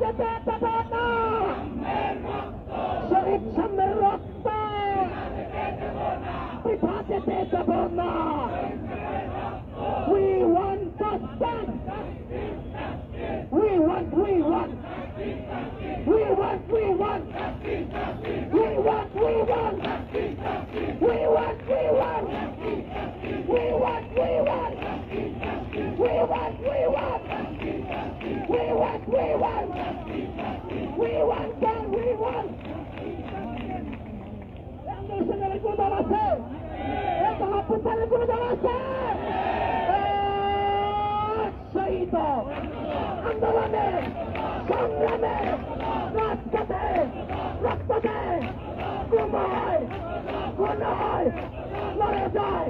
যেতে দেব না কোনো দল আছে? শহীদ আন্দোলনে, সংগ্রামে, রাজপথে, রক্ততে কুমায় গুণায় লড়ে যায়।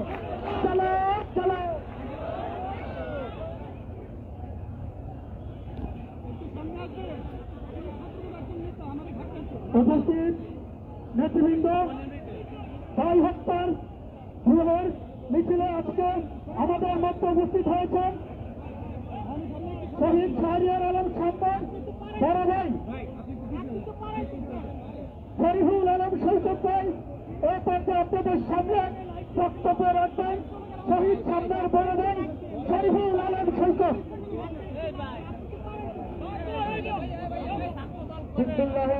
চলো চলো। উপস্থিত নেতৃবৃন্দ ভাই হত্যার বিবাহের মিছিলে আজকে আমাদের মধ্যে উপস্থিত হয়েছেন শহীদ শাহরিয়ার আলম সম্মান বড় ভাই, শরীফুল আলম সৈকত ভাই এই পর্যায়ে আপনাদের সামনে বক্তব্য রাখবেন। শহীদ সামনের বড় ভাই, শরীফুল আলম সৈকত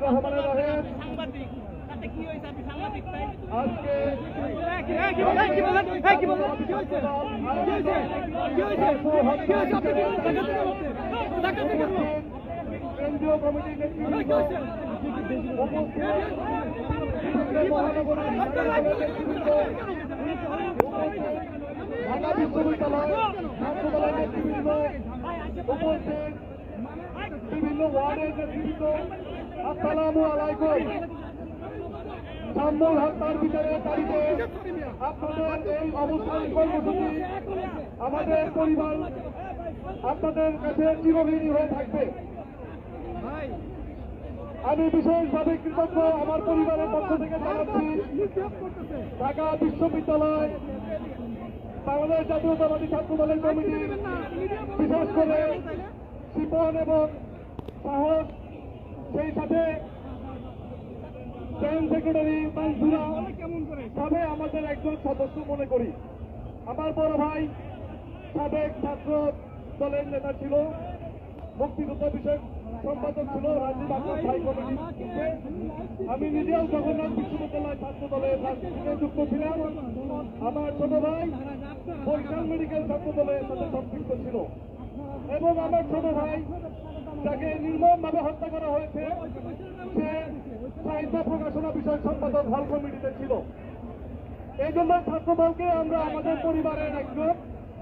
রহমান রহিম। কেন্দ্রীয় কমিটির বিভিন্ন ওয়ার্ডের নেতৃবৃন্দ আসসালামু আলাইকুম সাম্যল হত্যার বিচারের তারিখে আপনাদের এই অবস্থান কর্মসূচি আমাদের পরিবার আপনাদের কাছে চিরঋণী হয়ে থাকবে। আমি বিশেষভাবে কৃতজ্ঞ আমার পরিবারের পক্ষ থেকে জানাচ্ছি, ঢাকা বিশ্ববিদ্যালয় বাংলাদেশ জাতীয়তাবাদী ছাত্র দলের কমিটি, বিশেষ করে শিপন এবং সাহস সেই সাথে জয়েন্ট সেক্রেটারি মানসুরা সবে আমাদের একজন সদস্য মনে করি। আমার বড় ভাই সাবেক ছাত্র দলের নেতা ছিল। মুক্তিযুদ্ধ বিষয়ক সম্পাদক ছিল রাজীব ভাই কমিটিতে আমি নিজেও জগন্নাথ বিশ্ববিদ্যালয় ছাত্র দলের রাজনীতিতে যুক্ত ছিলাম। আমার ছোট ভাই বরিশাল মেডিকেল ছাত্র দলের সাথে সম্পৃক্ত ছিল। এবং আমার ছোট ভাই যাকে নির্মমভাবে হত্যা করা হয়েছে সে সাহিত্য প্রকাশনা বিষয়ক সম্পাদক হল কমিটিতে ছিল। এই জন্য ছাত্র দলকে আমরা আমাদের পরিবারের একজন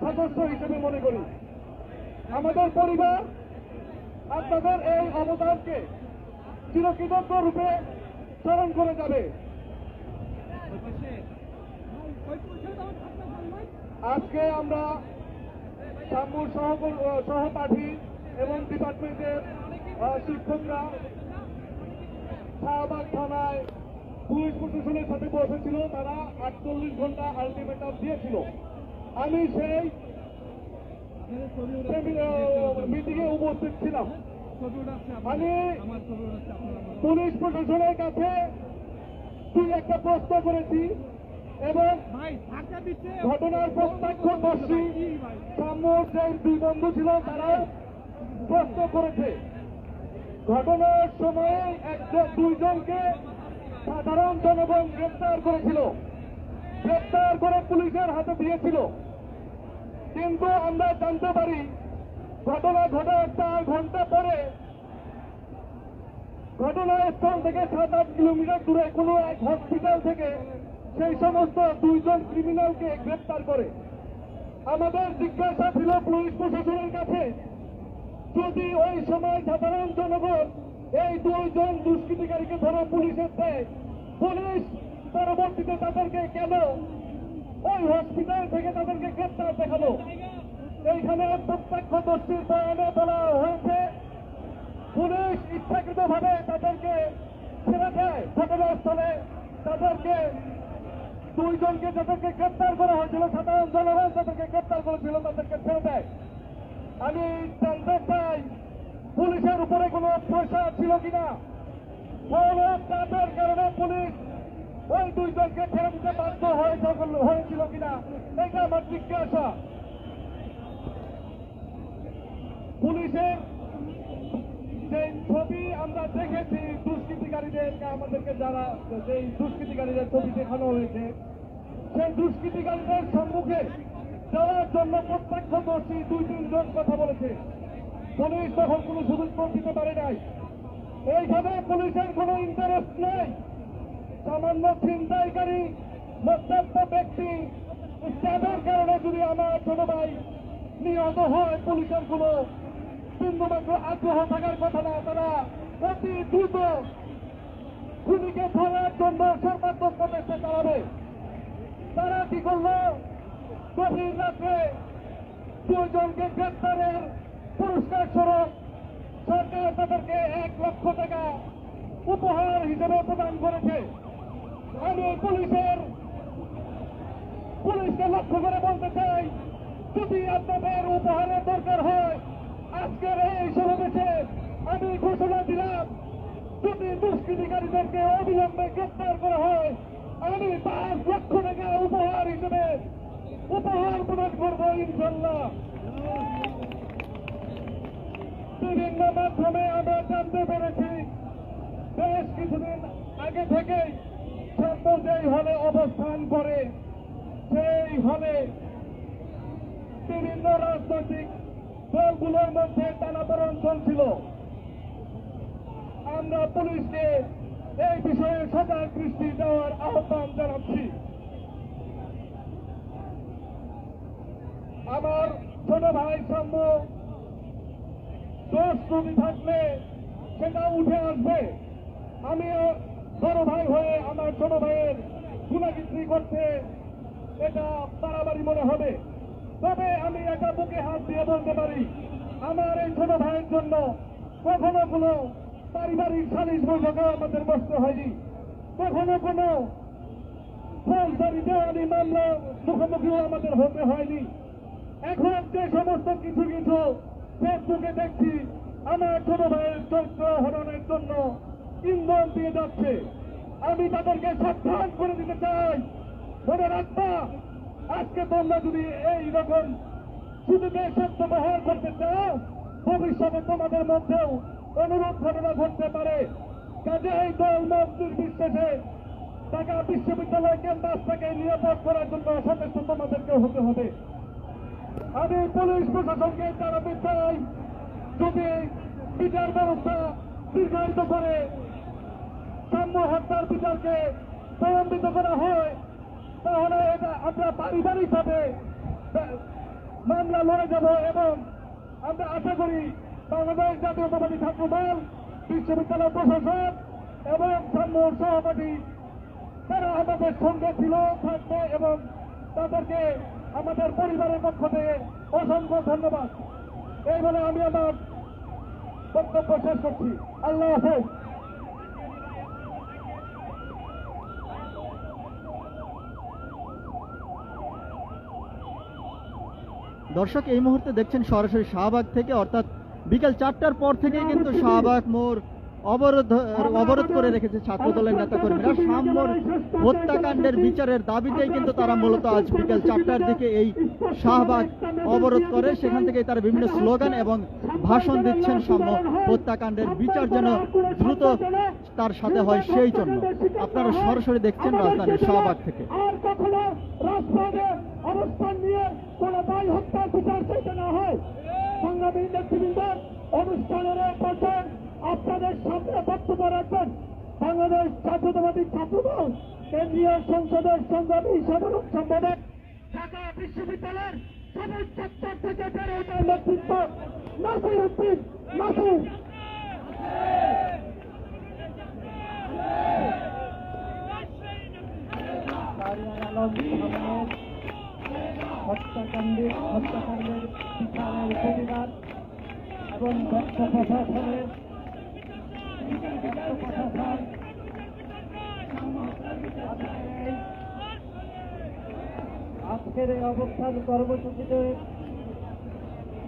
সদস্য হিসেবে মনে করি। আমাদের পরিবার আপনাদের এই অবদানকে চিরকৃতজ্ঞ রূপে স্মরণ করে যাবে। আজকে আমরা শাম্বুর সহপাঠী এবং ডিপার্টমেন্টের শিক্ষকরা শাহবাগ থানায় পুলিশ প্রশাসনের সাথে বসেছিল তারা আটচল্লিশ ঘণ্টা আলটিমেটাম দিয়েছিল। আমি সেই মিটিংয়ে উপস্থিত ছিলাম। আমি পুলিশ প্রশাসনের কাছে দুই একটা প্রশ্ন করেছি এবং ঘটনার প্রত্যক্ষদর্শী যে দুই বন্ধু ছিল তারাও প্রশ্ন করেছে। ঘটনার সময়ে একজন দুইজনকে সাধারণ জনগণ গ্রেপ্তার করেছিল। গ্রেপ্তার করে পুলিশের হাতে দিয়েছিল। কিন্তু আমরা জানতে পারি, ঘটনা ঘটার চার ঘণ্টা পরে ঘটনাস্থল থেকে সাত আট কিলোমিটার দূরে কোনো এক হসপিটাল থেকে সেই সমস্ত দুইজন ক্রিমিনালকে গ্রেপ্তার করে। আমাদের জিজ্ঞাসা ছিল পুলিশ প্রশাসনের কাছে যদি ওই সময় সাধারণ জনগণ এই দুইজন দুষ্কৃতিকারীকে ধরে পুলিশের দেয় পুলিশ পরবর্তীতে তাদেরকে কেন ওই হসপিটাল থেকে তাদেরকে গ্রেপ্তার দেখাল? এইখানে প্রত্যক্ষদর্শীর বয়ানে বলা হয়েছে, পুলিশ ইচ্ছাকৃতভাবে তাদেরকে ছেড়ে দেয়। ঘটনাস্থলে তাদেরকে দুইজনকে যাদেরকে গ্রেপ্তার করা হয়েছিল, সাধারণ জনগণ তাদেরকে গ্রেপ্তার করেছিল, তাদেরকে ছেড়ে দেয়। আমি জানতে চাই পুলিশের উপরে কোনো পয়সা ছিল কিনা? কোন চাপের কারণে পুলিশ ওই দুইজনকে ছেড়ে দিতে বাধ্য হয়েছিল কিনা? এটা আমার জিজ্ঞাসা। পুলিশের যে ছবি আমরা দেখেছি, দুষ্কৃতিকারীদেরকে আমাদেরকে যারা যে দুষ্কৃতিকারীদের ছবি দেখানো হয়েছে, সেই দুষ্কৃতিকারীদের সম্মুখে যাওয়ার জন্য প্রত্যক্ষদর্শী দুই তিনজন কথা বলেছে। পুলিশ তখন কোনো সুযোগ দিতে পারে নাই। এইখানে পুলিশের কোনো ইন্টারেস্ট নেই। সামান্য ছিনতাইকারী মন্তব্য ব্যক্তি তাদের কারণে যদি আমার ছোট ভাই নিহত হয়, পুলিশের কোনো বিন্দুমাত্র আগ্রহ থাকার কথা না, তারা অতি দ্রুত খুনিকে ধরার জন্য সর্বাত্মক প্রচেষ্টা চালাবে। তারা কি করল? গভীর রাত্রে দুজনকে গ্রেপ্তারের পুরস্কার স্বরূপ সরকার তাদেরকে এক লক্ষ টাকা উপহার হিসেবে প্রদান করেছে। আমি পুলিশের, পুলিশকে লক্ষ্য করে বলতে চাই, যদি আপনাদের উপহারের দরকার হয়, আজকের এই সমাবেশে আমি ঘোষণা দিলাম, যদি দুষ্কৃতিকারীদেরকে অবিলম্বে গ্রেপ্তার করা হয়, আমি পাঁচ লক্ষ টাকা উপহার হিসেবে উপহার প্রদান করব ইনশাল্লাহ বিভিন্ন মাধ্যমে আমরা জানতে পেরেছি, বেশ কিছুদিন আগে থেকেই যেই হলে অবস্থান করে, সেই হলে বিভিন্ন রাজনৈতিক দলগুলোর মধ্যে টানাপড়ন চলছিল। আমরা পুলিশকে এই বিষয়ে সজাগ দৃষ্টি দেওয়ার আহ্বান জানাচ্ছি। আমার ছোট ভাই সাম্য দোষ যদি থাকলে সেটা উঠে আসবে। আমিও বড় ভাই হয়ে আমার ছোট ভাইয়ের গুণাগিত্রি করতে এটা বাড়াবাড়ি মনে হবে। তবে আমি এটা বুকে হাত দিয়ে বলতে পারি, আমার এই ছোট ভাইয়ের জন্য কখনো কোনো পারিবারিক সালিশ বৈঠকেও আমাদের বসতে হয়নি। কখনো কোনো ফৌজদারি দেওয়ানি মামলা মুখোমুখিও আমাদের হতে হয়নি। এখন যে সমস্ত কিছু কিছু ফেসবুকে দেখছি, আমার ছোট ভাইয়ের চরিত্র হরণের জন্য ইন্ধন দিয়ে যাচ্ছে। আমি তাদেরকে সাবধান করে দিতে চাই। মনে রাখবা, আজকে তোমরা যদি এই রকম সুযোগের সত্য ব্যবহার করতে চাও, ভবিষ্যতে তোমাদের মধ্যেও অনুরূপ ঘটনা ঘটতে পারে। কাজে এই দল মত নির্বিশেষে ঢাকা বিশ্ববিদ্যালয় ক্যাম্পাসটাকে নিরাপদ করার জন্য সচেষ্ট তোমাদেরকে হতে হবে। আমি পুলিশ প্রশাসনকে জানাতে চাই, যদি বিচার ব্যবস্থা দীর্ঘায়িত করে সাম্য হত্যার বিচারকে প্রলম্বিত করা হয়, তাহলে এটা আমরা পারিবারিকভাবে মামলা লড়ে যাব এবং আমরা আশা করি বাংলাদেশ জাতীয়তাবাদী ছাত্র দল, বিশ্ববিদ্যালয় প্রশাসন এবং সাম্যর সহপাঠী তারা আমাদের সঙ্গে ছিল, থাকবে এবং তাদেরকে আমাদের পরিবারের পক্ষ থেকে অসংখ্য ধন্যবাদ। এই বলে আমি আমার বক্তব্য শেষ করছি। আল্লাহ হাফেজ। দর্শক, এই মুহূর্তে দেখছেন সরাসরি শাহবাগ থেকে, অর্থাৎ বিকেল চারটার পর থেকেই কিন্তু শাহবাগ মোড় অবরোধ অবরোধ করে রেখেছে ছাত্র দলের নেতাকর্মীরা। সাম্যর হত্যাকাণ্ডের বিচারের দাবিতেই কিন্তু তারা মূলত আজ বিকেল চারটার দিকে এই শাহবাগ অবরোধ করে। সেখান থেকে তারা বিভিন্ন স্লোগান এবং ভাষণ দিচ্ছেন সাম্য হত্যাকাণ্ডের বিচার যেন দ্রুত তার সাথে হয় সেই জন্য। আপনারা সরাসরি দেখছেন রাজধানীর শাহবাগ থেকে। পর্যায়ে আপনাদের সামনে বক্তব্য রাখবেন। বাংলাদেশ জাতীয়তাবাদী ছাত্রদল, কেন্দ্রীয় সংসদের সংগ্রামী সাধারণ সম্পাদক, ঢাকা বিশ্ববিদ্যালয়ের সবুজ চত্বর থেকে ওঠার নেতৃত্ব, নাসির উদ্দিন, নাসির। হত্যাকাণ্ডের হত্যাকাণ্ডের বিচারের প্রতিবাদ এবং প্রশাসনের আজকের এই অবস্থান কর্মসূচিতে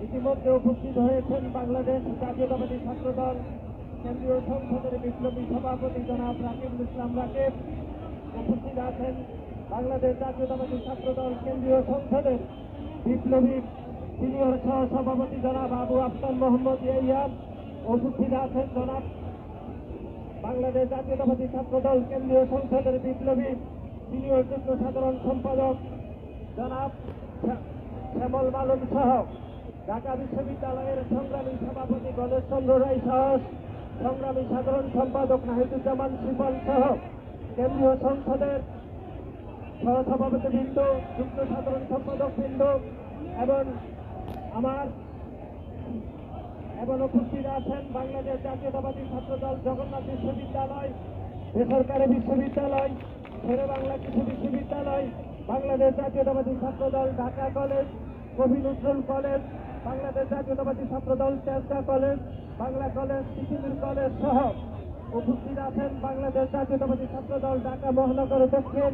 ইতিমধ্যে উপস্থিত হয়েছেন বাংলাদেশ জাতীয়তাবাদী ছাত্র দল কেন্দ্রীয় সংসদের বিপ্লবী সভাপতি জনাব রাকিবুল ইসলাম রাকিব। উপস্থিত আছেন বাংলাদেশ জাতীয়তাবাদী ছাত্র দল কেন্দ্রীয় সংসদের বিপ্লবী সিনিয়র সহ সভাপতি জনাব আবু আফতার মোহাম্মদ ইয়াইয়াব উপস্থিত আছেন জনাব বাংলাদেশ জাতীয়তাবাদী ছাত্র দল কেন্দ্রীয় সংসদের বিপ্লবী সিনিয়র যুগ্ম সাধারণ সম্পাদক জনাব শ্যা- শ্যামল মালন সহ ঢাকা বিশ্ববিদ্যালয়ের সংগ্রামী সভাপতি গণেশ চন্দ্র রায় সহ সংগ্রামী সাধারণ সম্পাদক নাহিদুজ্জামান শিপন সহ কেন্দ্রীয় সংসদের সহসভাপতি বৃন্দ যুগ্ম সাধারণ সম্পাদক বৃন্দ এবং আমার এবং উপস্থিত আছেন বাংলাদেশ জাতীয়তাবাদী ছাত্র দল জগন্নাথ বিশ্ববিদ্যালয়, বেসরকারি বিশ্ববিদ্যালয়, শেরে বাংলা কৃষি বিশ্ববিদ্যালয়, বাংলাদেশ জাতীয়তাবাদী ছাত্র দল ঢাকা কলেজ, কবি নজরুল কলেজ, বাংলাদেশ জাতীয়তাবাদী ছাত্র দল তেজগা কলেজ, বাংলা কলেজ, পৃথিবীর কলেজ সহ উপস্থিত আছেন বাংলাদেশ জাতীয়তাবাদী ছাত্র দল ঢাকা মহানগর দক্ষিণ,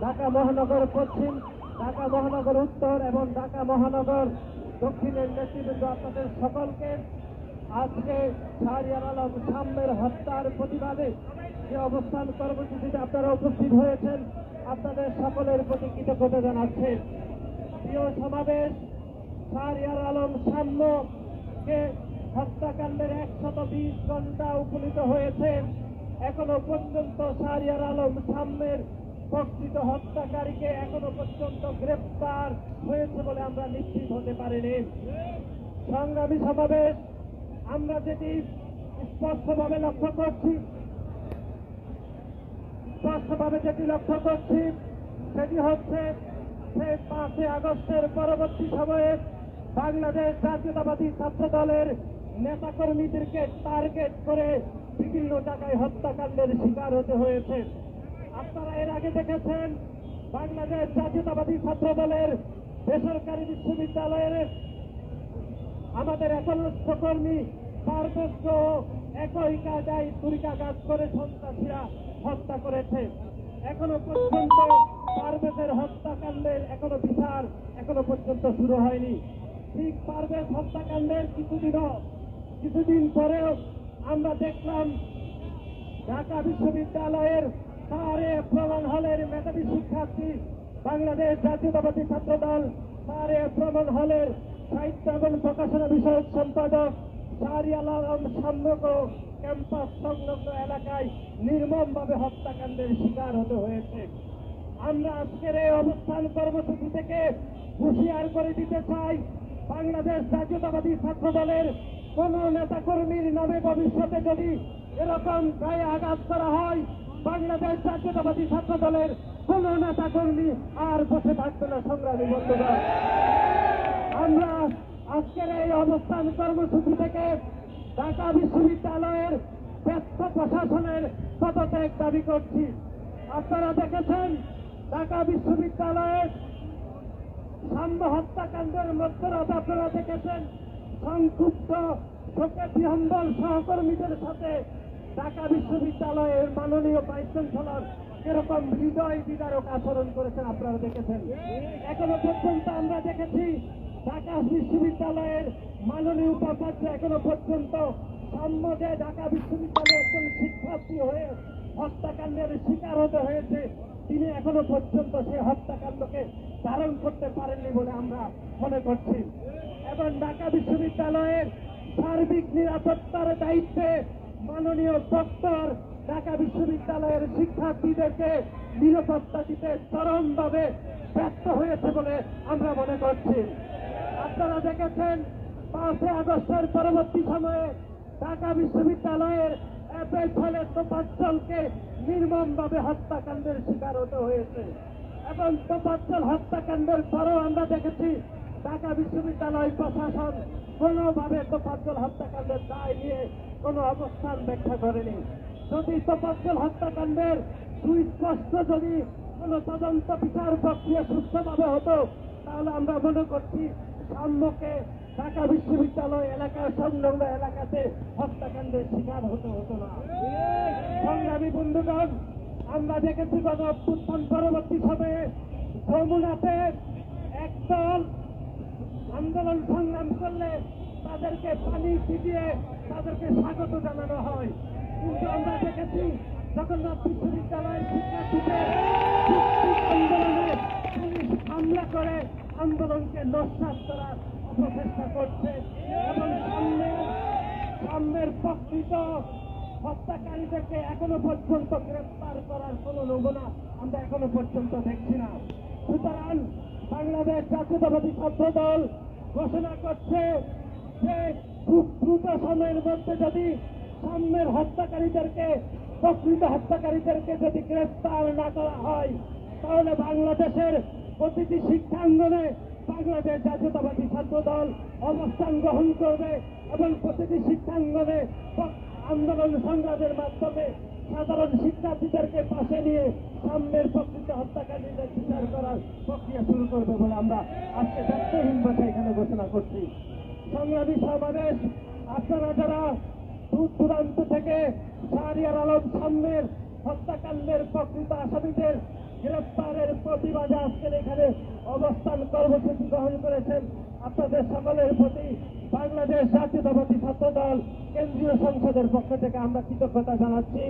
ঢাকা মহানগর পশ্চিম, ঢাকা মহানগর উত্তর এবং ঢাকা মহানগর দক্ষিণের নেতৃবৃন্দ আপনাদের সকলকে আজকে শাহরিয়ার আলম সাম্যের হত্যার প্রতিবাদে যে অবস্থান কর্মসূচিতে আপনারা উপস্থিত হয়েছেন, আপনাদের সকলের প্রতি কৃতজ্ঞতা জানাচ্ছে। প্রিয় সমাবেশ শাহরিয়ার আলম সাম্যকে হত্যাকাণ্ডের একশত বিশ ঘণ্টা উপনীত হয়েছে। এখনও পর্যন্ত শাহরিয়ার আলম সাম্যের প্রকৃত হত্যাকারীকে এখনও পর্যন্ত গ্রেপ্তার হয়েছে বলে আমরা নিশ্চিত হতে পারিনি। সংগ্রামী সমাবেশ আমরা যেটি স্পষ্টভাবে লক্ষ্য করছি, স্পষ্টভাবে যেটি লক্ষ্য করছি, সেটি হচ্ছে সে পাঁচই আগস্টের পরবর্তী সময়ে বাংলাদেশ জাতীয়তাবাদী ছাত্র দলের নেতাকর্মীদেরকে টার্গেট করে বিভিন্ন জায়গায় হত্যাকাণ্ডের শিকার হতে হয়েছে। আপনারা এর আগে দেখেছেন, বাংলাদেশ জাতীয়তাবাদী ছাত্র দলের বেসরকারি বিশ্ববিদ্যালয়ের আমাদের একলক্ষ কর্মী পার্বত্য একই কাজাই তুরিকা কাজ করে সন্ত্রাসীরা হত্যা করেছে। এখনও পর্যন্ত পারভেজের হত্যাকাণ্ডের এখনও বিচার এখনও পর্যন্ত শুরু হয়নি। ঠিক পারভেজ হত্যাকাণ্ডের কিছুদিনও, কিছুদিন পরেও আমরা দেখলাম ঢাকা বিশ্ববিদ্যালয়ের তারে প্রমাণ হলের মেধাবী শিক্ষার্থী, বাংলাদেশ জাতীয়তাবাদী ছাত্র দল তারে প্রমাণ হলের সাহিত্য এবং প্রকাশনা বিষয়ক সম্পাদক শাহরিয়াল আলম সাম্যক ক্যাম্পাস সংলগ্ন এলাকায় নির্মমভাবে হত্যাকাণ্ডের শিকার হতে হয়েছে। আমরা আজকের এই অবস্থান কর্মসূচি থেকে হুঁশিয়ার করে দিতে চাই, বাংলাদেশ জাতীয়তাবাদী ছাত্র দলের কোন নেতাকর্মীর নামে ভবিষ্যতে যদি এরকম গায়ে আঘাত করা হয়, বাংলাদেশ জাতীয়তাবাদী ছাত্র দলের কোন নেতাকর্মী আর বসে থাকবে না সংগ্রামী বন্ধুগণ আমরা আজকের এই অবস্থান কর্মসূচি থেকে ঢাকা বিশ্ববিদ্যালয়ের ব্যস্ত প্রশাসনের পদত্যাগ দাবি করছি। আপনারা দেখেছেন, ঢাকা বিশ্ববিদ্যালয়ের সাম্য হত্যাকাণ্ডের মধ্যরাত আপনারা দেখেছেন, সংক্ষুব্ধ শোকে বিহম্বল সহকর্মীদের সাথে ঢাকা বিশ্ববিদ্যালয়ের মাননীয় ভাইস চ্যান্সেলর এরকম হৃদয় বিদারক আচরণ করেছেন আপনারা দেখেছেন। এখনও পর্যন্ত আমরা দেখেছি ঢাকা বিশ্ববিদ্যালয়ের মাননীয় উপাচার্য এখনও পর্যন্ত সাম্যদে ঢাকা বিশ্ববিদ্যালয়ে একজন শিক্ষার্থী হয়ে হত্যাকাণ্ডের শিকার হতে হয়েছে। তিনি এখনও পর্যন্ত সেই হত্যাকাণ্ডকে ধারণ করতে পারেননি বলে আমরা মনে করছি। এবং ঢাকা বিশ্ববিদ্যালয়ের সার্বিক নিরাপত্তার দায়িত্বে মাননীয় ডক্টর ঢাকা বিশ্ববিদ্যালয়ের শিক্ষার্থীদেরকে নিরাপত্তা দিতে চরমভাবে ব্যর্থ হয়েছে বলে আমরা মনে করছি। আপনারা দেখেছেন পাঁচই আগস্টের পরবর্তী সময়ে ঢাকা বিশ্ববিদ্যালয়ের অ্যাপেল ফলে তোপাঞ্চলকে নির্মমভাবে হত্যাকাণ্ডের শিকার হতে হয়েছে। এবং তোপাঞ্চল হত্যাকাণ্ডের পরেও আমরা দেখেছি ঢাকা বিশ্ববিদ্যালয় প্রশাসন কোনোভাবে তোপাঞ্চল হত্যাকাণ্ডের দায় নিয়ে কোনো অবস্থান ব্যাখ্যা করেনি। যদি তোপাঞ্চল হত্যাকাণ্ডের সুস্পষ্ট যদি কোনো তদন্ত বিচার প্রক্রিয়া সুস্থভাবে হতো, তাহলে আমরা মনে করছি সাম্যকে ঢাকা বিশ্ববিদ্যালয় এলাকার সংলগ্ন এলাকাতে হত্যাকাণ্ডের শিকার হতে হতো না। সংগ্রামী বন্ধুগণ, আমরা দেখেছি গত অভ্যুত্থান পরবর্তী সময়ে যমুনাতে একদল আন্দোলন সংগ্রাম করলে তাদেরকে পানি ছিটিয়ে তাদেরকে স্বাগত জানানো হয়। কিন্তু আমরা দেখেছি জগন্নাথ বিশ্ববিদ্যালয়ের শিক্ষার্থীদের আন্দোলনে পুলিশ হামলা করে আন্দোলনকে নস্বাত করার অপচেষ্টা করছে এবং সামনের সামনের প্রকৃত হত্যাকারীদেরকে এখনও পর্যন্ত গ্রেফতার করার কোন নমুনা আমরা এখনও পর্যন্ত দেখছি না। সুতরাং বাংলাদেশ জাতীয়তাবাদী ছাত্র দল ঘোষণা করছে যে খুব দ্রুত সময়ের মধ্যে যদি সামনের হত্যাকারীদেরকে, প্রকৃত হত্যাকারীদেরকে যদি গ্রেফতার না করা হয়, তাহলে বাংলাদেশের প্রতিটি শিক্ষাঙ্গনে বাংলাদেশ জাতীয়তাবাদী ছাত্র দল অবস্থান গ্রহণ করবে এবং প্রতিটি শিক্ষাঙ্গনে আন্দোলন সংগ্রামের মাধ্যমে সাধারণ শিক্ষার্থীদেরকে পাশে নিয়ে সামনের প্রকৃত হত্যাকারীদের বিচার করার প্রক্রিয়া শুরু করবে বলে আমরা আজকে দায়িত্বহীন ভাষা এখানে ঘোষণা করছি। সংগ্রামী সমাবেশ, আপনারা যারা দূর দূরান্ত থেকে শাহরিয়ার আলম সামনের হত্যাকাণ্ডের প্রকৃত আসামিদের গ্রেফতারের প্রতিবাদে আজকের এখানে অবস্থান কর্মসূচি গ্রহণ করেছেন আপনাদের সকলের প্রতি বাংলাদেশ জাতীয়তাবাদী ছাত্র দল কেন্দ্রীয় সংসদের পক্ষ থেকে আমরা কৃতজ্ঞতা জানাচ্ছি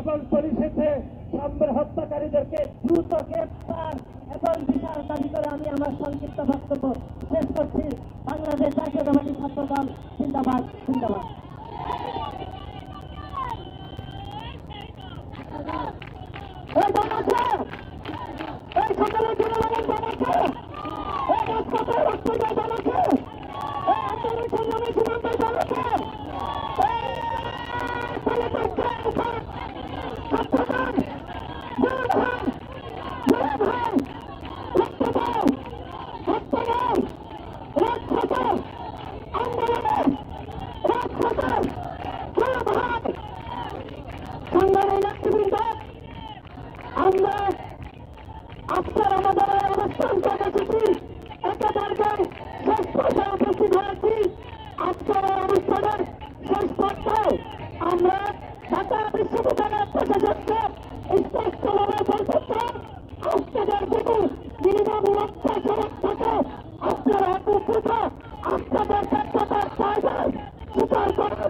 এবং পরিশেষে সাম্যের হত্যাকারীদেরকে দ্রুত গ্রেফতার এবং বিচার দাবি করে আমি আমার সংক্ষিপ্ত বক্তব্য শেষ করছি। বাংলাদেশ জাতীয়তাবাদী ছাত্র দল জিন্দাবাদ জিন্দাবাদ এই দল আছে এই সকালে জনগণের দল আছে এই রাজপথে রক্তদান দল আছে এই আন্দোলন সংগ্রামী সীমান্তের দল আছে এই গণতন্ত্রের উপর ছাত্রদল জয় ভাই জয় ভাই রক্ত দাও রক্ত দাও রাজপথ আন্দোলনের রাজপথ জয় ভাই সংগ্রামী নেতৃবৃন্দ আমরা আজকের আমাদের এই অবস্থান কর্মসূচি একেবারে শেষ পর্যায়ে উপস্থিত হয়েছি আজকের এই অনুষ্ঠানের শেষ পর্যায়ে আমরা ঢাকা বিশ্ববিদ্যালয়ের প্রশাসনকে স্পষ্টভাবে বলতে চাই যদি মিনিমাম লক্ষ্য সড়ক থাকে আপনারা আপনাদের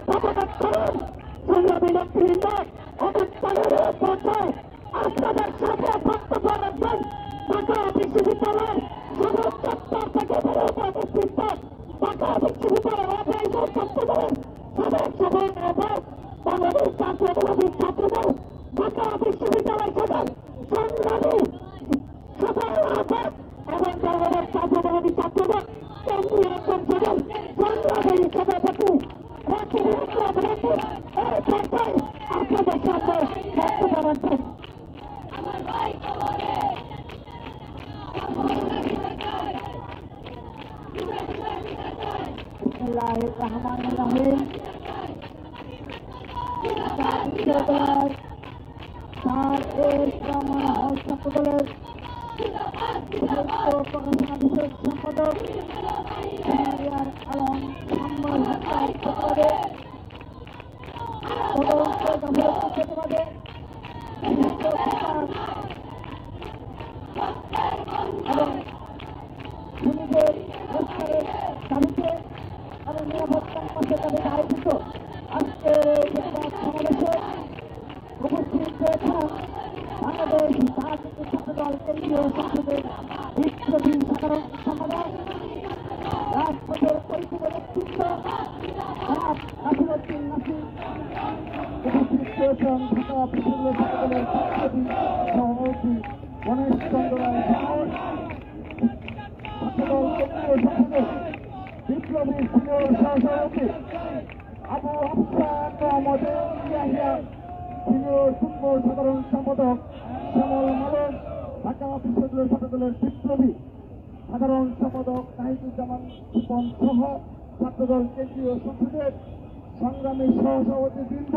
প্রবণত করুন সংগ্রামী নেতৃবৃন্দ অবস্থানের এই পর্যায়ে আপনাদের সাথে বক্তব্য রাখবেন ঢাকা বিশ্ববিদ্যালয় সদর চত্বর থেকে নেতৃত্ব ঢাকা বিশ্ববিদ্যালয়ের অপারেশন চত্বরের ছাত্রদল ঢাকা বিশ্ববিদ্যালয় সদর সংগ্রামী সভাপতি এবং বাংলাদেশ জাতীয়তাবাদী ছাত্রদল কেন্দ্রীয় সংসদের সংগ্রামী সভাপতি রাকিব ইসলাম রাকিব এই পর্যায়ে আপনাদের সামনে বক্তব্য রাখবেন বিসমিল্লাহির রহমানির রহিম বিশ্ববিদ্যালয় তার প্রকাশনা বিষয়ক সম্পাদক আলম সম্মান হত্যার বিশিষ্ট বিচার এবং খুনিদের গ্রেফতারের দাবিতে এবং নিরাপত্তার পাশে তাদের আয়োজিত আজকের এই প্রতিবাদ সমাবেশে উপস্থিত হয়েছেন বাংলাদেশ জাতীয় ছাত্রদল কেন্দ্রীয় সংসদের বিপ্লবী সাধারণ সম্পাদক রাজপথের পরিচিত ব্যক্তিত্ব জনাব নাসিরুদ্দিন নাসির উপস্থিত হয়েছেন ঢাকা বিশ্ববিদ্যালয় ছাত্রদলের বিপ্লবী সভাপতি গণেশ চন্দ্র রায় ঘোষ ছাত্রদল কেন্দ্রীয় সংসদের বিপ্লবী সিনিয়র সহসভাপতি আবু হাফসান মোহাম্মদ ইয়াহিয়া সিনিয়র যুগ্ম সাধারণ সম্পাদক শ্যামল মালন ঢাকা বিশ্ববিদ্যালয় ছাত্রদলের বিপ্লবী সাধারণ সম্পাদক নাহিদুজ্জামান সুপন সহ ছাত্রদল কেন্দ্রীয় সংসদের সংগ্রামী সহসভাপতি বৃন্দ,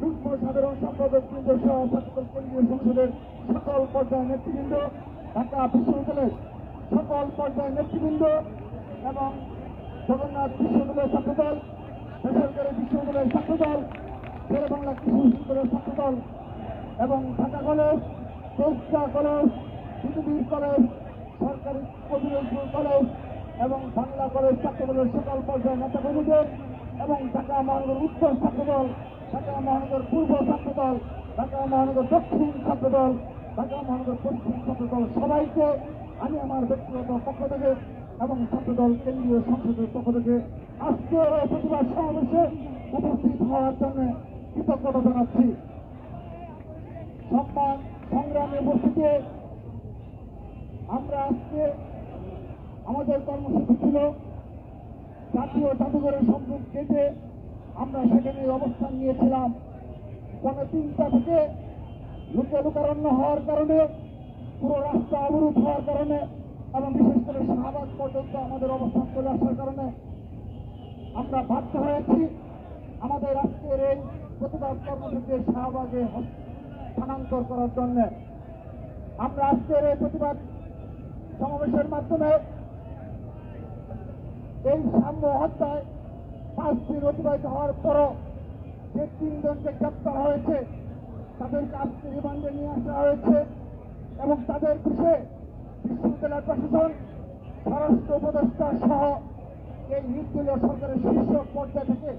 যুগ্ম সাধারণ সম্পাদক বৃন্দ সহ ছাত্রদল কেন্দ্রীয় সংসদের সকল পর্যায়ের নেতৃবৃন্দ, ঢাকা বিশ্ববিদ্যালয়ের সকল পর্যায়ের নেতৃবৃন্দ এবং জগন্নাথ বিশ্ববিদ্যালয়ের ছাত্রদল, বেসরকারি বিশ্ববিদ্যালয়ের ছাত্রদল শেরে বাংলা কৃষি বিশ্ববিদ্যালয়ের ছাত্রদল এবং ঢাকা কলেজ তেজগা কলেজ বিদ্যুৎ কলেজ সরকারি কবিরপুর কলেজ এবং বাংলা কলেজ ছাত্রদলের সকল পর্যায়ের নেতাকর্মীদের এবং ঢাকা মহানগর উত্তর ছাত্রদল ঢাকা মহানগর পূর্ব ছাত্রদল ঢাকা মহানগর দক্ষিণ ছাত্রদল ঢাকা মহানগর পশ্চিম ছাত্রদল সবাইকে আমি আমার ব্যক্তিগত পক্ষ থেকে এবং ছাত্রদল কেন্দ্রীয় সংসদের পক্ষ থেকে আজকের এই প্রতিবাদ সমাবেশে উপস্থিত হওয়ার জন্য কৃতজ্ঞতা জানাচ্ছি। সম্মান সংগ্রামে উপস্থিতি আমরা আজকে আমাদের কর্মসূচি ছিল জাতীয় জাদুঘরের সম্মুখ গেটে আমরা সেখানে অবস্থান নিয়েছিলাম। পৌনে তিনটা থেকে লুকে লুকারণ্য হওয়ার কারণে, পুরো রাস্তা অবরোধ হওয়ার কারণে এবং বিশেষ করে শাহবাগ পর্যন্ত আমাদের অবস্থান চলে আসার কারণে আমরা বাধ্য হয়েছি আমাদের আজকের এই প্রতিবাদ কর্মসূচি শাহবাগে স্থানান্তর করার জন্য আমরা আজকের এই প্রতিবাদ সমাবেশের মাধ্যমে এই সাম্য হত্যায় পাঁচ দিন অতিবাহিত হওয়ার পরও যে তিনজনকে গ্রেপ্তার হয়েছে, তাদেরকে আজকে রিমান্ডে নিয়ে আসা হয়েছে এবং তাদের বিষয়ে বিশ্ববিদ্যালয় প্রশাসন, স্বরাষ্ট্র উপদেষ্টা সহ এই নির্দলীয় সরকারের শীর্ষ পর্যায় থেকে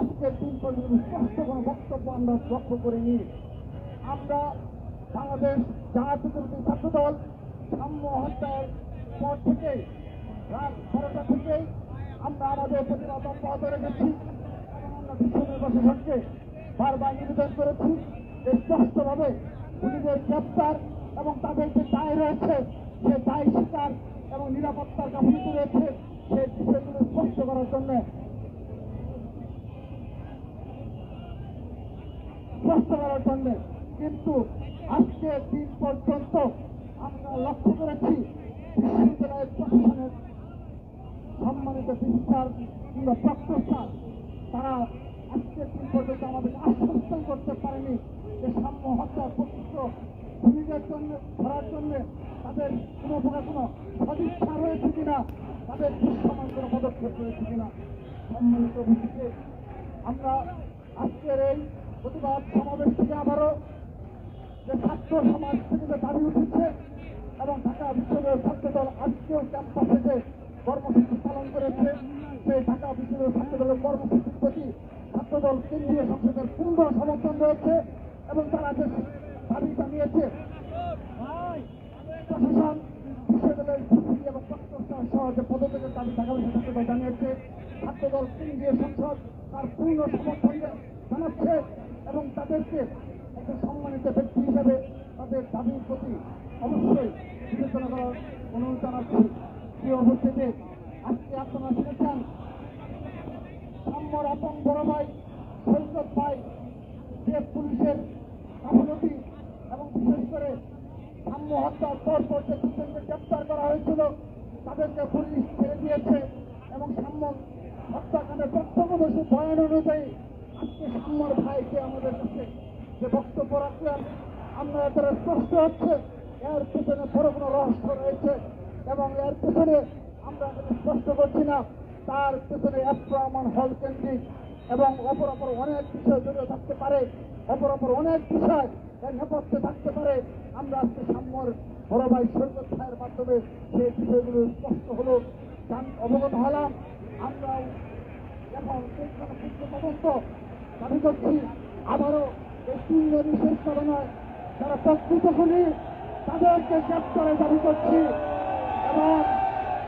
আজকের দিন পর্যন্ত স্পষ্ট কোনো বক্তব্য আমরা লক্ষ্য করিনি। আমরা বাংলাদেশ জাতীয়তাবাদী ছাত্রদল সাম্য হত্যার পর থেকে বারোটা থেকেই আমরা আমাদের প্রতিবাদ অব্যাহত রেখেছি। আমরা বিশ্বনের প্রশাসনকে বারবার নিবেদন করেছি যে স্পষ্টভাবে খুনিদের গ্রেপ্তার এবং তাদের যে দায় রয়েছে, সে দায় স্বীকার এবং নিরাপত্তার গাফিলতি রয়েছে সেই বিষয়গুলো স্পষ্ট করার জন্য স্পষ্ট করার জন্য কিন্তু আজকে দিন পর্যন্ত আমরা লক্ষ্য করেছি বিশ্ববিদ্যালয়ের প্রশাসনের সম্মানিত বিচার কিংবা প্রক্টর তারা আজকের দিন পর্যন্ত আমাদের আশ্বস্ত করতে পারেনি যে সাম্য হত্যার প্রকৃত ভূমিকার জন্য, ধরার জন্য তাদের কোনো প্রকার কোনো সদিচ্ছা রয়েছে কিনা, তাদের দৃশ্যমান কোনো পদক্ষেপ রয়েছে কিনা সম্মানিত ভিত্তিতে আমরা আজকের এই প্রতিবাদ সমাবেশ থেকে আবারও যে ছাত্র সমাজ থেকে দাবি উঠেছে এবং ঢাকা বিশ্ববিদ্যালয়ের ছাত্রদল আজকেও ক্যাম্পাসে যে কর্মসূচি পালন করেছে। সেই ঢাকা বিশ্ববিদ্যালয়ের ছাত্রদলের কর্মসূচির প্রতি ছাত্রদল কেন্দ্রীয় সংসদের পূর্ণ সমর্থন রয়েছে এবং তারা যে দাবি জানিয়েছে, প্রশাসন, বিশ্ববিদ্যালয়ের শিক্ষার্থী এবং প্রত্যক্ষ সহ যে পদত্যাগের দাবি ঢাকা বিশ্ববিদ্যালয় জানিয়েছে, ছাত্রদল কেন্দ্রীয় সংসদ তার পূর্ণ সমর্থন জানাচ্ছে এবং তাদেরকে একটা সম্মানিত ব্যক্তি হিসেবে তাদের দাবির প্রতি অবশ্যই বিবেচনা করার অনুরোধ জানাচ্ছি। প্রিয় উপস্থিতি আজকে আপনারা শুনেছেন, সাম্যর আপন বড় ভাই, সৈকত ভাই যে পুলিশের গাফলতি এবং বিশেষ করে সাম্য হত্যার পর পর যে দুজনকে গ্রেপ্তার করা হয়েছিল, তাদেরকে পুলিশ ছেড়ে দিয়েছে এবং সাম্য হত্যাকাণ্ডের প্রত্যক্ষদর্শী বয়ান অনুযায়ী আজকে সাম্যর ভাইকে আমাদের কাছে যে বক্তব্য রাখলেন, আমরা তারা স্পষ্ট হচ্ছে, এর পেছনে বড় কোনো রহস্য রয়েছে এবং এর পেছনে আমরা স্পষ্ট করছি না। তার পেছনে অপ্রমান হল কেন্দ্রিক এবং অপর অপর অনেক বিষয় জড়িয়ে থাকতে পারে, অপর অপর অনেক বিষয় এর নেপথ্যে থাকতে পারে। আমরা আজকে সাম্যর বড় ভাই সৈকত মাধ্যমে সেই বিষয়গুলো স্পষ্ট হলো অবগত হলাম। আমরা এখন তদন্ত দাবি করছি। আবারও তিনজন বিশেষ কারণে যারা প্রকৃত খুনি তাদেরকে গ্রেপ্তারে দাবি করছি। এবং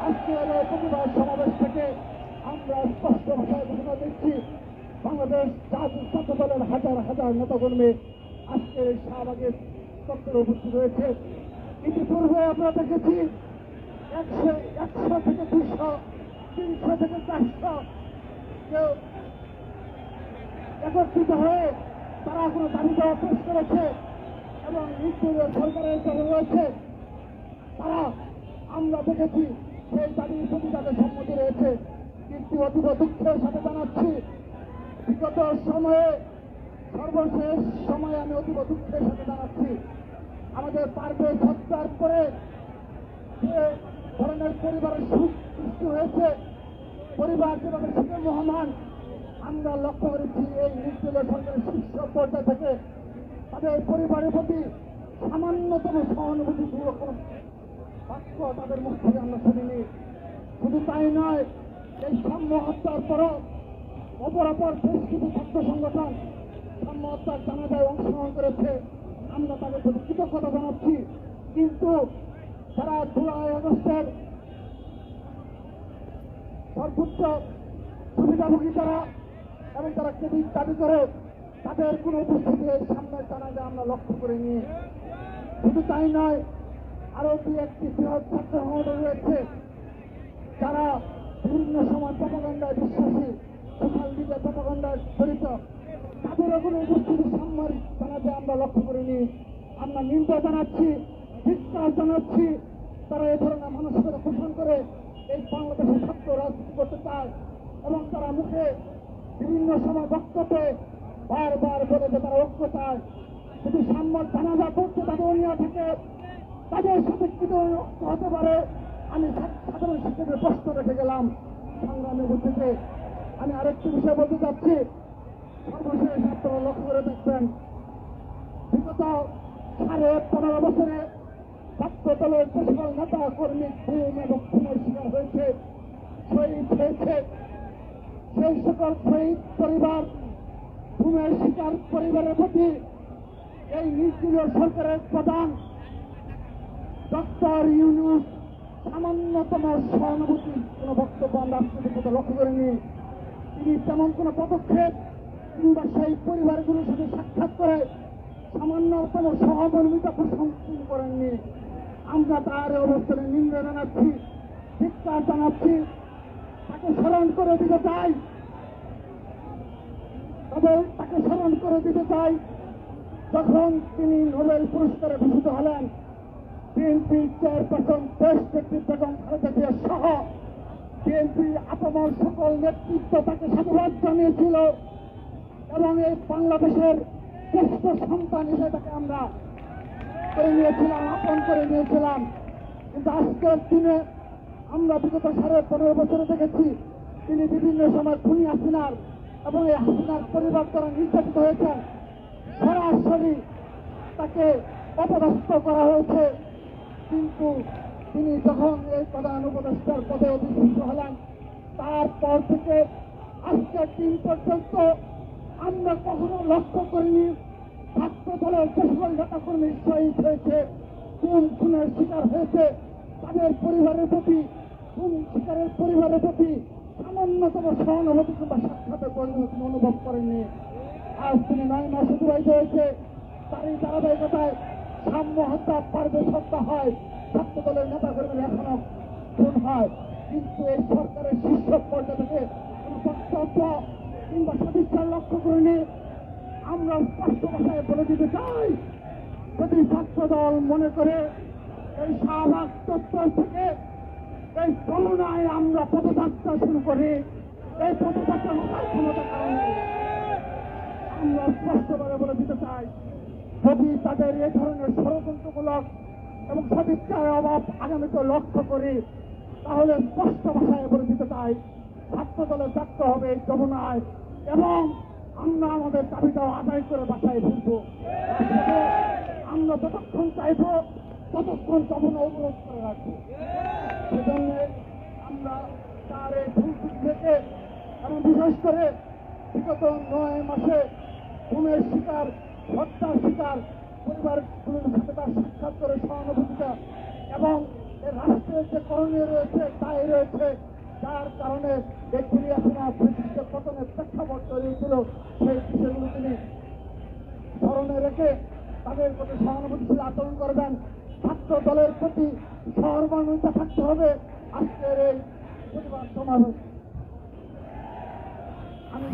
আজকের এই প্রতিবাদ সমাবেশ থেকে আমরা স্পষ্ট ভাষায় ঘোষণা দিচ্ছি, বাংলাদেশ জাতীয় ছাত্র দলের হাজার হাজার নেতাকর্মী আজকের এই শাহবাগের চত্বরে উপস্থিত রয়েছে ইতিপূর্বে আমরা দেখেছি একশো একশো থেকে দুশো তিনশো থেকে চারশো কেউ একত্রিত হয়ে তারা দাবি দেওয়া পেশ করেছে এবং নিশ্চয় সরকারের যারা রয়েছে। তারা আমরা দেখেছি সেই দাবির প্রতি তাদের সম্মতি রয়েছে। কিন্তু অতীব দুঃখের সাথে জানাচ্ছি, বিগত সময়ে, সর্বশেষ সময়ে আমি অতীব দুঃখের সাথে জানাচ্ছি। আমাদের পার্বে হত্যার পরে যে ধরনের পরিবারের সুখ সৃষ্টি হয়েছে, পরিবার যেভাবে সুখে মহামান আমরা লক্ষ্য করেছি এই নির্দলীয় সরকারের শীর্ষ পর্যায় থেকে তাদের পরিবারের প্রতি সামান্যতম সহানুভূতিপূর্বক কোনো বাক্য তাদের মুখ থেকে আমরা শুনিনি। শুধু তাই নয়, এই সাম্য হত্যার পরও অপরাপর বেশ কিছু ছাত্র সংগঠন সাম্য হত্যার জানাজায় অংশগ্রহণ করেছে। আমরা তাদের প্রতি কৃতজ্ঞতা জানাচ্ছি। কিন্তু তারা জুলাই আগস্টের সর্বোচ্চ সুবিধাভোগী যারা এবং তারা ক্রেডিট দাবি করে, তাদের কোনো উপস্থিতি সামনের জানাজা আমরা লক্ষ্য করে করিনি শুধু তাই নয়, আরও দুই একটি বৃহৎ ছাত্র সংগঠন রয়েছে, যারা বিভিন্ন সময় প্রপাগন্ডায় বিশ্বাসী, সোশ্যাল মিডিয়া প্রপাগন্ডায় জড়িত। তাদেরও কোনো উপস্থিতি সামনের জানাতে আমরা লক্ষ্য করিনি আমরা নিন্দা জানাচ্ছি, ধিক্কার জানাচ্ছি, তারা এ ধরনের মানসিকতা পোষণ করে এই বাংলাদেশের ছাত্র রাজনীতি করতে চায় এবং তারা মুখে বিভিন্ন সময় বক্তব্যে বারবার বলে যে তারা ঐক্য চায় যদি সাম্যর জানাজা করতে তাদের অনিয়া থাকে, তাদের সাথে হতে পারে? আমি সাধারণ শিক্ষকের প্রশ্ন রেখে গেলাম সংগ্রামের ভিত্তিতে আমি আরেকটি বিষয় বলতে চাচ্ছি। সর্বশেষ আপনারা লক্ষ্য করে দেখবেন, বিগত সাড়ে পনেরো বছরে ছাত্র দলের সকল নেতা কর্মী, ঘুম এবং খুনের শিকার হয়েছে, শহীদ হয়েছে সেই সকল শহীদ পরিবার, ঘুমের শিকার পরিবারের প্রতি এই নির্দলীয় সরকারের প্রধান ডক্টর ইউনুস সামান্যতম সহানুভূতি, কোন বক্তব্য আমরা আপনাদের লক্ষ্য করিনি। তিনি তেমন কোন পদক্ষেপ কিংবা সেই পরিবারগুলোর সাথে সাক্ষাৎ করে সামান্যতম সহমর্মিতা পোষণ করেননি। আমরা তার অবস্থানে নিন্দা জানাচ্ছি, ধিক্কার জানাচ্ছি। তাকে স্মরণ করে দিতে চাই। তবে তাকে স্মরণ করে দিতে চাই। যখন তিনি নোবেল পুরস্কারে ভূষিত হলেন বিএনপি চেয়ারপারসন দেশ নেত্রী বেগম খালেদা জিয়া সহ বিএনপি আপামর সকল নেতৃত্ব তাকে সাধুবাদ জানিয়েছিল এবং এই বাংলাদেশের শ্রেষ্ঠ সন্তান হিসেবে তাকে আমরা করে নিয়েছিলাম, আপন করে নিয়েছিলাম। কিন্তু আজকের দিনে আমরা বিগত সাড়ে পনেরো বছরে দেখেছি তিনি বিভিন্ন সময় খুনি হাসিনার এবং এই হাসিনার পরিবার দ্বারা নির্যাতিত হয়েছেন সরাসরি তাকে অপদস্থ করা হয়েছে। কিন্তু তিনি যখন এই প্রধান উপদেষ্টার পদে অধিষ্ঠিত হলেন, তারপর থেকে আজকের দিন পর্যন্ত আমরা কখনো লক্ষ্য করিনি। ছাত্র দলের যে সকল নেতাকর্মী শহীদ হয়েছে, খুন খুনের শিকার হয়েছে, তাদের পরিবারের প্রতি খুন, শিকারের পরিবারের প্রতি সামান্যতম সহানুভূতি কিংবা সাক্ষাতের পরিণতি অনুভব করেননি। আজ তিনি নয় মাস অতিবাহিত হয়েছে। তারই ধারাবাহিকতায় সাম্য হত্যা পারবে হত্যা হয়। ছাত্র দলের নেতা কর্মীরা এখনও খুন হয়। কিন্তু এই সরকারের শীর্ষ পর্যায়ে থেকে কোনো বক্তব্য কিংবা সদিচ্ছার লক্ষ্য করিনি। আমরা স্পষ্ট ভাষায় বলে দিতে চাই, যদি ছাত্র দল মনে করে, এই শাহবাগ চত্বর থেকে এই করোনায় আমরা পদযাত্রা শুরু করি এই পদযাত্রা হওয়ার ক্ষমতা কারণে আমরা স্পষ্টভাবে বলে দিতে চাই, যদি তাদের এই ধরনের ষড়যন্ত্রমূলক এবং সদিচ্ছার অভাব আগামীতে লক্ষ্য করি, তাহলে স্পষ্ট ভাষায় বলে দিতে চাই ছাত্র দলের ব্যক্ত হবে যমুনায় এবং আমরা আমাদের দাবিটাও আদায় করে বাসায় ফিরব। আমরা যতক্ষণ চাইব, ততক্ষণ যমুনা অবরোধ করে রাখব। সেজন্য আমরা তার এই ভুল থেকে এবং বিশেষ করে বিগত নয় মাসে ঘুমের শিকার, হত্যার শিকার, পরিবারগুলোর সাথে তার সাক্ষাৎ করে সহানুভূতিটা এবং রাষ্ট্রের যে করণীয় রয়েছে দায় রয়েছে, যার কারণে এই চিড়িয়াখানা ব্রিটিশকে পতনের প্রেক্ষাপট তৈরি হয়েছিল, সেই বিষয়গুলো তিনি স্মরণে রেখে তাদের প্রতি সহানুভূতিশীল আচরণ করবেন। ছাত্র দলের প্রতি সহমর্মিতা থাকতে হবে। আজকের এই প্রতিবাদ সমাবেশ আমি